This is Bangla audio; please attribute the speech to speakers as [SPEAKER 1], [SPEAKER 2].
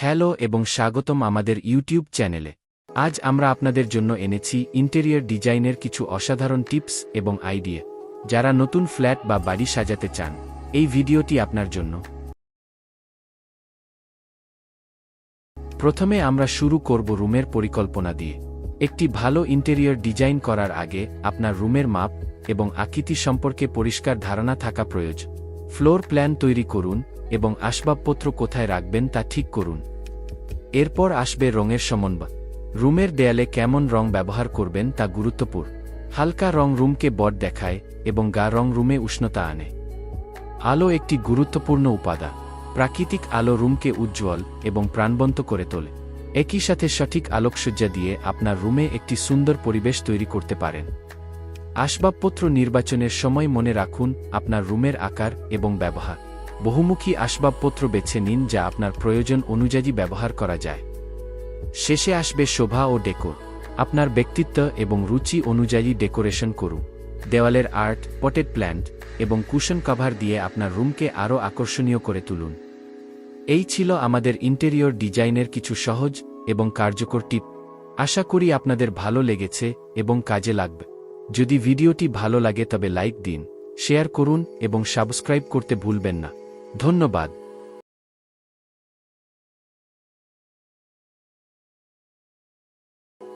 [SPEAKER 1] হ্যালো এবং স্বাগতম আমাদের ইউটিউব চ্যানেলে। আজ আমরা আপনাদের জন্য এনেছি ইন্টেরিয়র ডিজাইনের কিছু অসাধারণ টিপস এবং আইডিয়া। যারা নতুন ফ্ল্যাট বা বাড়ি সাজাতে চান, এই ভিডিওটি আপনার জন্য। প্রথমে আমরা শুরু করব রুমের পরিকল্পনা দিয়ে। একটি ভালো ইন্টেরিয়র ডিজাইন করার আগে আপনার রুমের মাপ এবং আকৃতি সম্পর্কে পরিষ্কার ধারণা থাকা প্রয়োজন। ফ্লোর প্ল্যান তৈরি করুন এবং আসবাবপত্র কোথায় রাখবেন তা ঠিক করুন। এরপর আসবে রঙের সমন্বয়। রুমের দেয়ালে কেমন রং ব্যবহার করবেন তা গুরুত্বপূর্ণ। হালকা রং রুমকে বট দেখায় এবং গা রং রুমে উষ্ণতা আনে। আলো একটি গুরুত্বপূর্ণ উপাদান। প্রাকৃতিক আলো রুমকে উজ্জ্বল এবং প্রাণবন্ত করে তোলে। একই সাথে সঠিক আলোকসজ্জা দিয়ে আপনার রুমে একটি সুন্দর পরিবেশ তৈরি করতে পারেন। আসবাবপত্র নির্বাচনের সময় মনে রাখুন আপনার রুমের আকার এবং ব্যবহার। বহুমুখী আসবাবপত্র বেছে নিন যা আপনার প্রয়োজন অনুযায়ী ব্যবহার করা যায়। শেষে আসবে শোভা ও ডেকোর। আপনার ব্যক্তিত্ব এবং রুচি অনুযায়ী ডেকোরেশন করুন। দেওয়ালের আর্ট, পটেড প্ল্যান্ট এবং কুশন কভার দিয়ে আপনার রুমকে আরও আকর্ষণীয় করে তুলুন। এই ছিল আমাদের ইন্টেরিয়র ডিজাইনের কিছু সহজ এবং কার্যকর টিপ। আশা করি আপনাদের ভালো লেগেছে এবং কাজে লাগবে। যদি ভিডিওটি ভালো লাগে তবে লাইক দিন, শেয়ার করুন এবং সাবস্ক্রাইব করতে ভুলবেন না। ধন্যবাদ।